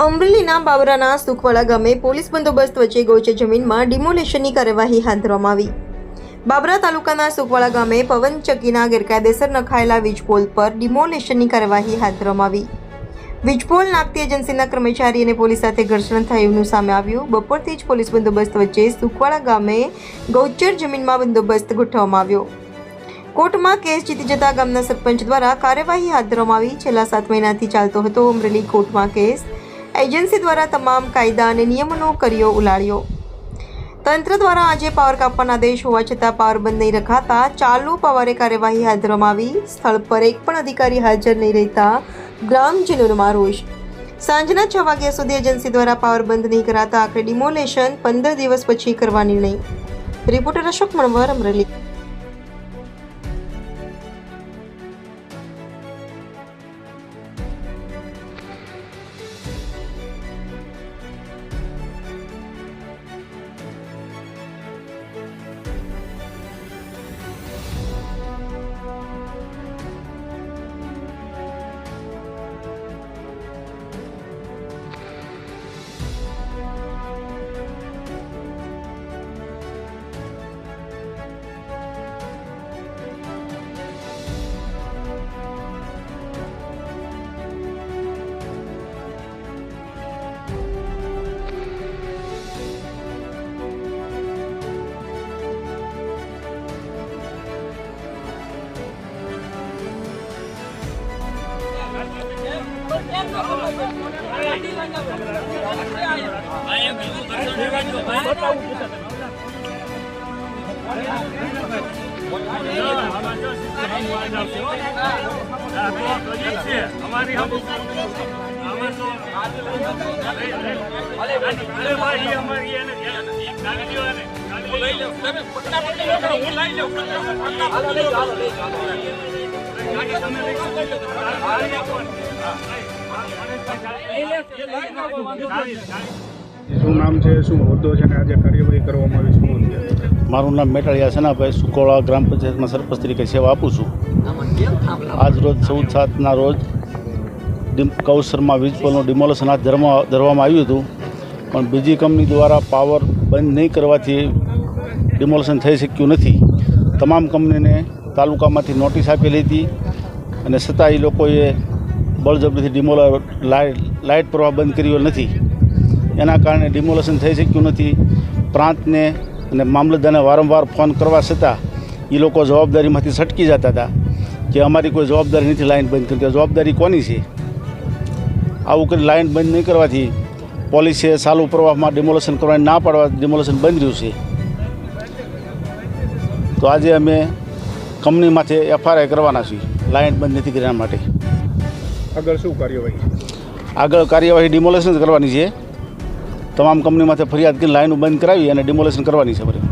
અમરેલીના બાવરાના સુખવાડા ગામે પોલીસ બંદોબસ્ત વચ્ચે ગૌચર જમીનમાં ડિમોલેશનની કાર્યવાહી હાથ ધરવામાં આવી. બાબરા તાલુકાના સુખવાડા ગામે પવનચક્કીના ગેરકાયદેસર નખાયેલા વીજપોલ પર ડિમોલેશનની કાર્યવાહી હાથ ધરવામાં આવી. વીજપોલ નાખતી એજન્સીના કર્મચારી અને પોલીસ સાથે ઘર્ષણ થયુંનું સામે આવ્યું. બપોરથી જ પોલીસ બંદોબસ્ત વચ્ચે સુખવાળા ગામે ગૌચર જમીનમાં બંદોબસ્ત ગોઠવવામાં આવ્યો. કોર્ટમાં કેસ જીતી જતા ગામના સરપંચ દ્વારા કાર્યવાહી હાથ ધરવામાં આવી. છેલ્લા સાત મહિનાથી ચાલતો હતો અમરેલી કોર્ટમાં કેસ. એજન્સી દ્વારા તમામ કાયદા અને નિયમોનો કર્યો ઉલાળ્યો. તંત્ર દ્વારા આજે પાવર કાપવાના આદેશ હોવા છતાં પાવર બંધ નહીં રખાતા ચાલુ પાવરે કાર્યવાહી હાથ ધરવામાં આવી. સ્થળ પર એક પણ અધિકારી હાજર નહીં રહેતા ગ્રામજનોમાં રોષ સાંજના છ વાગ્યા સુધી એજન્સી દ્વારા પાવર બંધ નહીં કરાતા આખરે ડિમોલેશન પંદર દિવસ પછી કરવા નિર્ણય. રિપોર્ટર અશોક મણવર અમરેલી. અમારી અમારી એને હું લઈ લઉં તમે પટના શું નામ છે? શું હોદ્દો છે અને આજે કાર્યવાહી કરવામાં આવી શું મારું નામ મેટાળિયા સનાભાઈ સુકોળા ગ્રામ પંચાયતમાં સરપંચ તરીકે સેવા આપું છું. આજ રોજ ચૌદ સાતના રોજ કૌશરમાં વીજ પોલનું ડિમોલેશન હાથ ધરવામાં ધરવામાં આવ્યું હતું. પણ બીજી કંપની દ્વારા પાવર બંધ નહીં કરવાથી ડિમોલેશન થઈ શક્યું નથી. તમામ કંપનીને તાલુકામાંથી નોટિસ આપેલી હતી અને છતાં એ લોકોએ બળજબરીથી ડિમોલા લાઇટ લાઇટ પ્રવાહ બંધ કર્યો નથી. એના કારણે ડિમોલેશન થઈ શક્યું નથી. પ્રાંતને અને મામલતદારને વારંવાર ફોન કરવા છતાં એ લોકો જવાબદારીમાંથી છટકી જતા હતા કે અમારી કોઈ જવાબદારી નથી લાઇન બંધ કરતી. જવાબદારી કોની છે? આવું કરી લાઇન બંધ નહીં કરવાથી પોલીસે ચાલુ પ્રવાહમાં ડિમોલેશન કરવાની ના પાડવા ડિમોલેશન બંધ રહ્યું છે. તો આજે અમે કંપની માથે એફઆરઆઈ કરવાના છીએ. લાઇન બંધ નથી કર્યા માટે. આગળ શું કાર્યવાહી? આગળ કાર્યવાહી ડિમોલેશન જ કરવાની છે. તમામ કંપનીમાંથી માથે ફરિયાદ કરીને લાઈનો બંધ કરાવી અને ડિમોલેશન કરવાની છે બધી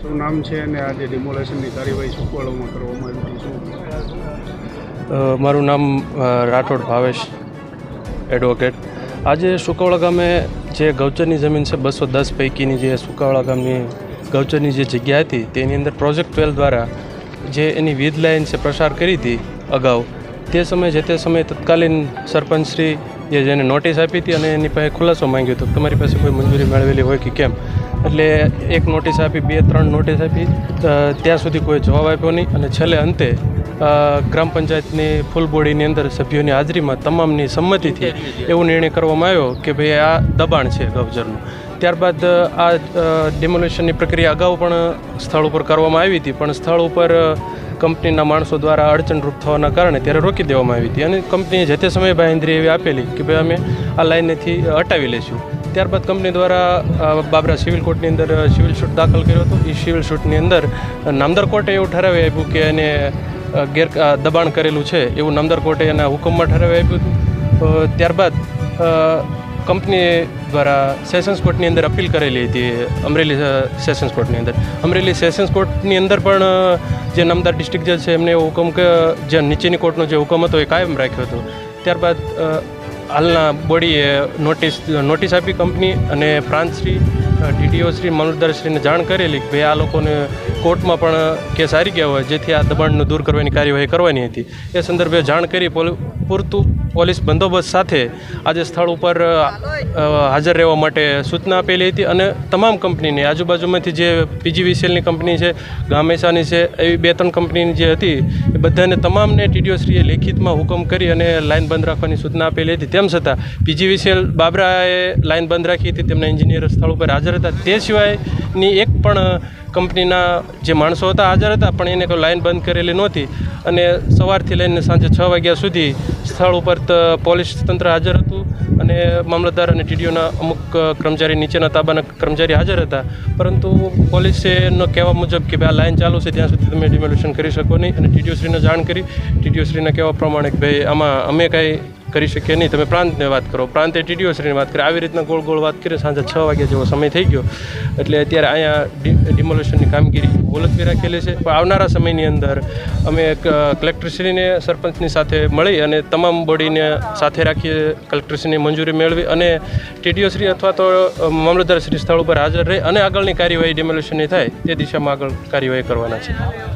શું નામ છે અને આજે ડિમોલેશનની કાર્યવાહી સુકવાડોમાં કરવામાં આવી શું મારું નામ રાઠોડ ભાવેશ એડવોકેટ આજે સુકવળા ગામે જે ગૌચરની જમીન છે બસો દસ પૈકીની જે સુકવળા ગામની ગૌચરની જે જગ્યા હતી તેની અંદર પ્રોજેક્ટ ટ્વેલ્વ દ્વારા જે એની વીજ લાઇન છે પ્રસાર કરી હતી અગાઉ તે સમયે જે તે સમયે તત્કાલીન સરપંચશ્રી જે જેને નોટિસ આપી હતી અને એની પાસે ખુલાસો માંગ્યો હતો તમારી પાસે કોઈ મંજૂરી મેળવેલી હોય કે કેમ? એટલે એક નોટિસ આપી બે ત્રણ નોટિસ આપી ત્યાં સુધી કોઈ જવાબ આપ્યો નહીં અને છેલ્લે અંતે ગ્રામ પંચાયતની ફૂલ બોડીની અંદર સભ્યોની હાજરીમાં તમામની સંમતિથી એવો નિર્ણય કરવામાં આવ્યો કે ભાઈ આ દબાણ છે ગૌચરનું ત્યારબાદ આ ડિમોલેશનની પ્રક્રિયા અગાઉ પણ સ્થળ ઉપર કરવામાં આવી હતી. પણ સ્થળ ઉપર કંપનીના માણસો દ્વારા અડચણરૂપ થવાના કારણે ત્યારે રોકી દેવામાં આવી હતી. અને કંપનીએ જે તે સમયે બાંહેધરી એવી આપેલી કે ભાઈ અમે આ લાઈનથી હટાવી લઈશું. ત્યારબાદ કંપની દ્વારા બાબરા સિવિલ કોર્ટની અંદર સિવિલ શૂટ દાખલ કર્યો હતો. એ સિવિલ શૂટની અંદર નામદાર કોર્ટે એવું ઠરાવી આપ્યું કે એને ગેર દબાણ કરેલું છે. એવું નામદાર કોર્ટે એના હુકમમાં ઠરાવી આપ્યું હતું. ત્યારબાદ કંપની દ્વારા સેશન્સ કોર્ટની અંદર અપીલ કરેલી હતી, અમરેલી સેશન્સ કોર્ટની અંદર. અમરેલી સેશન્સ કોર્ટની અંદર પણ જે નામદાર ડિસ્ટ્રિક્ટ જજ છે, એમને એવો હુકમ કે, જે નીચેની કોર્ટનો જે હુકમ હતો, એ કાયમ રાખ્યો હતો. ત્યારબાદ હાલના બોડીએ નોટિસ નોટિસ આપી કંપની અને પ્રાંતશ્રી ડીડીઓ શ્રી મામલતદારશ્રીને જાણ કરેલી કે, ભાઈ, આ લોકોને કોર્ટમાં પણ કેસ હારી ગયા હોય, જેથી આ દબાણનું દૂર કરવાની કાર્યવાહી કરવાની હતી. એ સંદર્ભે જાણ કરી પૂરતું પોલીસ બંદોબસ્ત સાથે આજે સ્થળ ઉપર હાજર રહેવા માટે સૂચના આપેલી હતી અને તમામ કંપનીની આજુબાજુમાંથી જે પીજીવીસીએલની કંપની છે, ગામેસાની છે, એવી બે ત્રણ કંપનીની જે હતી, એ બધાને તમામને ટીડીઓશ્રીએ લેખિતમાં હુકમ કરી અને લાઇન બંધ રાખવાની સૂચના આપેલી હતી. તેમ છતાં પીજીવીસીએલ બાબરાએ લાઇન બંધ રાખી હતી, તેમના એન્જિનિયર સ્થળ ઉપર હાજર હતા. તે સિવાયની એક પણ કંપનીના જે માણસો હતા, હાજર હતા, પણ એને કોઈ લાઇન બંધ કરેલી નહોતી. અને સવારથી લઈને સાંજે છ વાગ્યા સુધી સ્થળ ઉપર પોલીસ તંત્ર હાજર હતું અને મામલતદાર અને ટીડીઓના અમુક કર્મચારી નીચેના તાબાના કર્મચારી હાજર હતા. પરંતુ પોલીસે એનો કહેવા મુજબ કે આ લાઇન ચાલુ છે, ત્યાં સુધી તમે ડિમોલ્યુશન કરી શકો નહીં. અને ટીડીઓશ્રીને જાણ કરી. ટીડીઓશ્રીના કહેવા પ્રમાણે કે ભાઈ આમાં અમે કાંઈ કરી શકીએ નહીં. તમે પ્રાંતને વાત કરો, પ્રાંતે ટીડીઓશ્રીની વાત કરે, આવી રીતના ગોળ ગોળ વાત કરીએ સાંજે છ વાગ્યા જેવો સમય થઈ ગયો. એટલે અત્યારે અહીંયા ડિમોલેશનની કામગીરી મુલતવી રાખેલી છે. પણ આવનારા સમયની અંદર અમે કલેક્ટરશ્રીને, સરપંચની સાથે મળી અને તમામ બોડીને સાથે રાખીએ કલેક્ટરશ્રીની મંજૂરી મેળવી અને ટીડીઓશ્રી અથવા તો મામલતદારશ્રી સ્થળ ઉપર હાજર રહી અને આગળની કાર્યવાહી ડિમોલેશનની થાય તે દિશામાં આગળ કાર્યવાહી કરવાના છે.